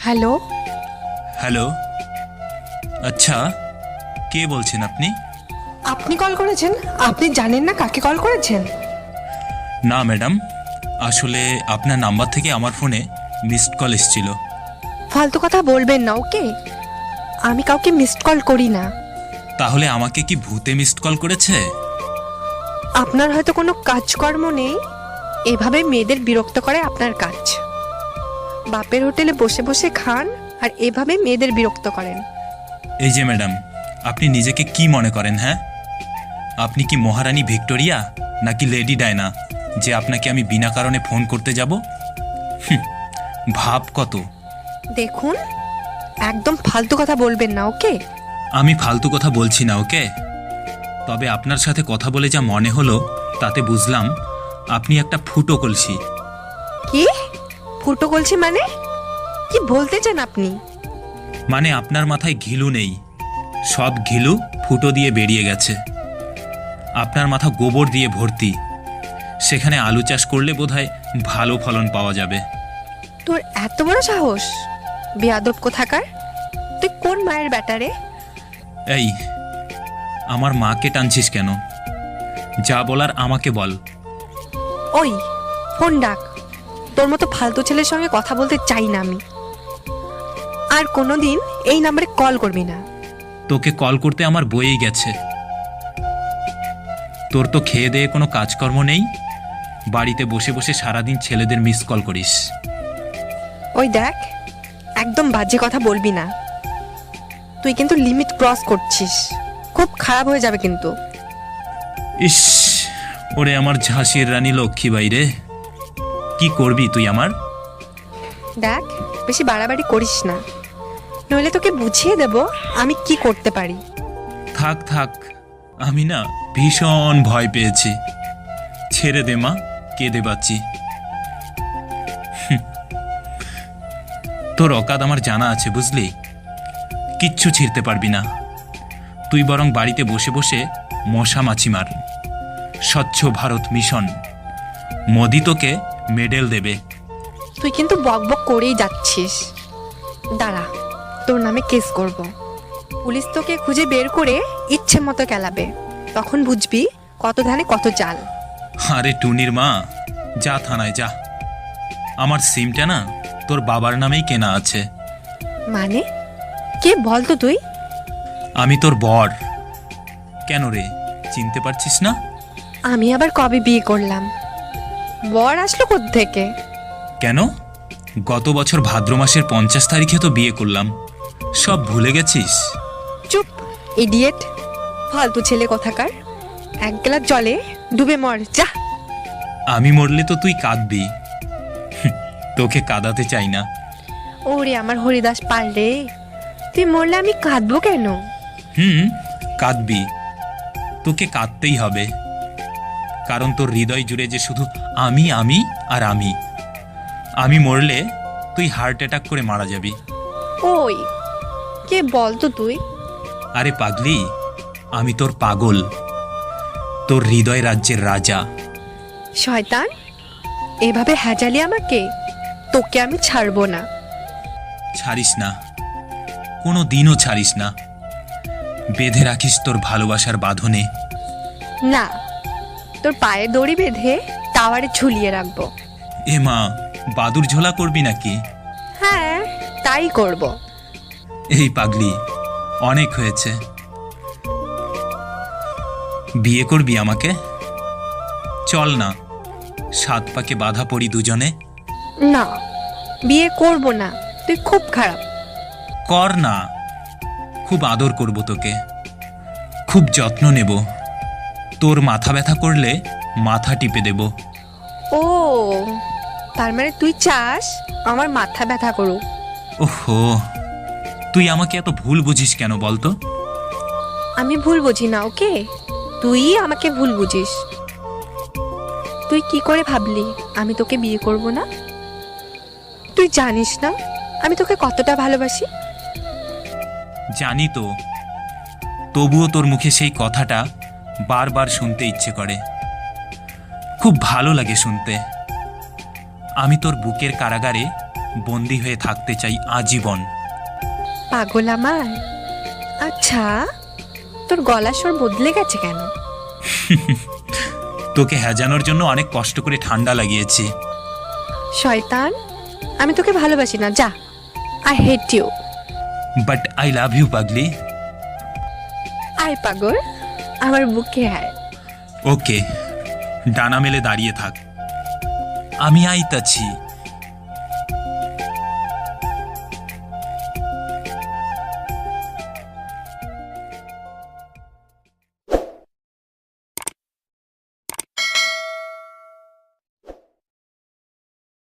Hello? Hello? আচ্ছা কে বলছেন আপনি? আপনি কল করেছেন? আপনি জানেন না কাকে কল করেছেন? না ম্যাডাম। আসলে আপনার নাম্বার থেকে আমার ফোনে মিসড কল এসেছিল। ফালতু কথা বলবেন না ওকে? আমি কাউকে মিসড কল করি না। তাহলে আমাকে কি ভূতে মিসড কল করেছে? আপনার হয়তো কোনো কাজকর্ম নেই? এভাবে মেয়েদের বিরক্ত করে আপনার কাজ। বাপের হোটেলে বসে বসে খান আর এভাবে মেয়েদের বিরক্ত করেন। এই যে ম্যাডাম আপনি নিজেকে কি মনে করেন হ্যাঁ? আপনি কি মহারানী ভিক্টোরিয়া নাকি লেডি ডায়না যে আপনাকে আমি বিনা কারণে ফোন করতে যাব? ভাব কত? দেখুন একদম ফালতু কথা বলবেন না ওকে? আমি ফালতু কথা বলছি না ওকে? তবে আপনার সাথে কথা বলে যা মনে হলো তাতে বুঝলাম আপনি একটা ফুটো কলসি। কি? ফুটো কলছি মানে? কি বলতে চান আপনি? মানে আপনার মাথায় ঘিলু নেই। সব ঘিলু ফুটো দিয়ে বেরিয়ে গেছে। আপনার মাথা গোবর দিয়ে ভর্তি। সেখানে আলু চাষ করলে বোধহয় ভালো ফলন পাওয়া যাবে। তোর এত বড় সাহস? বেয়াদব কোথাকার? তুই কোন মায়ের ব্যাটারে এই আমার মাকে টানছিস কেন? যা বলার আমাকে বল। ওই ফোন ডাক। তোর মতো ফালতু ছেলের সঙ্গে কথা বলতে চাই না আমি। আর কোনোদিন এই নাম্বারে কল করবি না। তোকে কল করতে আমার বয়েই গেছে। তোর তো খেয়ে দেয়ে কোনো কাজকর্ম নেই। বাড়িতে বসে বসে সারাদিন ছেলেদের মিস কল করিস। ওই দেখ একদম বাজে কথা বলবি না। তুই কিন্তু লিমিট ক্রস করছিস। খুব খারাপ হয়ে যাবে কিন্তু। ইস ওরে আমার ঝাঁসির রানী লক্ষ্মীবাই রে। কি করবি তুই আমার? দেখ বেশি বাড়াবাড়ি করিস না। নইলে তোকে বুঝিয়ে দেব আমি কি করতে পারি। থাক থাক আমি না ভীষণ ভয় পেয়েছি। ছেড়ে দে মা কেঁদে বাচ্চি। তোর অকাদ আমার জানা আছে বুঝলি? কিচ্ছু ছিঁড়তে পারবি না। তুই বরং বাড়িতে বসে বসে মশা মাছি মার। স্বচ্ছ ভারত মিশন। মোদি তোকে মেডেল দেবে। তুই কিন্তু বকবক করেই যাচ্ছিস। দাঁড়া তোর নামে কেস করব। পুলিশ তোকে খুঁজে বের করে ইচ্ছে মতো কেলাবে। তখন বুঝবি কত ধানে কত চাল আরে টুনির মা যা থানায় যা। আমার সিমটা না তোর বাবার নামেই কেনা আছে। মানে? কে বলতো তুই? আমি তোর বর। কেন রে চিনতে পারছিস না? আমি আবার কবে বিয়ে করলাম? বর আসলো থেকে কেন? গত বছর ভাদ্র মাসের পঞ্চাশ তারিখে তো বিয়ে করলাম। সব ভুলে গেছিস? চুপ ইডিয়েট ফালতু ছেলে কথাকার। এক গ্লাস জলে ডুবে মর যা। আমি মরলে তো তুই কাঁদবি। তোকে কাঁদাতে চাই না। ওরে আমার হরিদাস পাল রে তুই মরলে আমি কাঁদবো কেন? হুম কাঁদবি। তোকে কাঁদতেই হবে। কারণ তোর হৃদয় জুড়ে যে শুধু আমি আমি আর আমি। আমি মরলে তুই হার্ট অ্যাটাক করে মারা যাবি। ওই কে বল তো তুই? আরে পাগলি আমি তোর পাগল। তোর হৃদয় রাজ্যের রাজা। শয়তান এভাবে হ্যাজালি আমাকে? তোকে আমি ছাড়বো না। ছাড়িস না। কোনো দিনও ছাড়িস না। বেঁধে রাখিস তোর ভালোবাসার বাঁধনে। না তোর পায়ে দড়ি বেঁধে টাওয়ারে ঝুলিয়ে রাখব। এ মা বাদুর ঝোলা করবি নাকি? হ্যাঁ তাই করব। এই পাগলি অনেক হয়েছে। বিয়ে করবি আমাকে? চল না সাত পাকে বাধা পড়ি দুজনে। না বিয়ে করব না তুই খুব খারাপ। কর না খুব আদর করব তোকে। খুব যত্ন নেব। তোর মাথা ব্যথা করলে মাথা টিপে দেব। ও তার মানে তুই চাস আমার মাথা ব্যথা করুক। ওহো তুই আমাকে এত ভুল বুঝিস কেন বলতো? আমি ভুল বুঝি না ওকে? তুই আমাকে ভুল বুঝিস। তুই কি করে ভাবলি আমি তোকে বিয়ে করব না? তুই জানিস না আমি তোকে কতটা ভালোবাসি? জানি তো তবুও তোর মুখে সেই কথাটা বারবার শুনতে ইচ্ছে করে। খুব ভালো লাগে শুনতে। আমি তোর বুকের কারাগারে বন্দি হয়ে থাকতে চাই আজীবন। পাগল আমার। আচ্ছা তোর গলার স্বর বদলে গেছে কেন? তোকে হেজানোর জন্য অনেক কষ্ট করে ঠান্ডা লাগিয়েছি। শয়তান আমি তোকে ভালোবাসি না যা। I hate you but I love you পাগলি। আয় পাগল। আমার বুকে আয়। ওকে ডানা মেলে দাঁড়িয়ে থাক। আমি আইতাছি।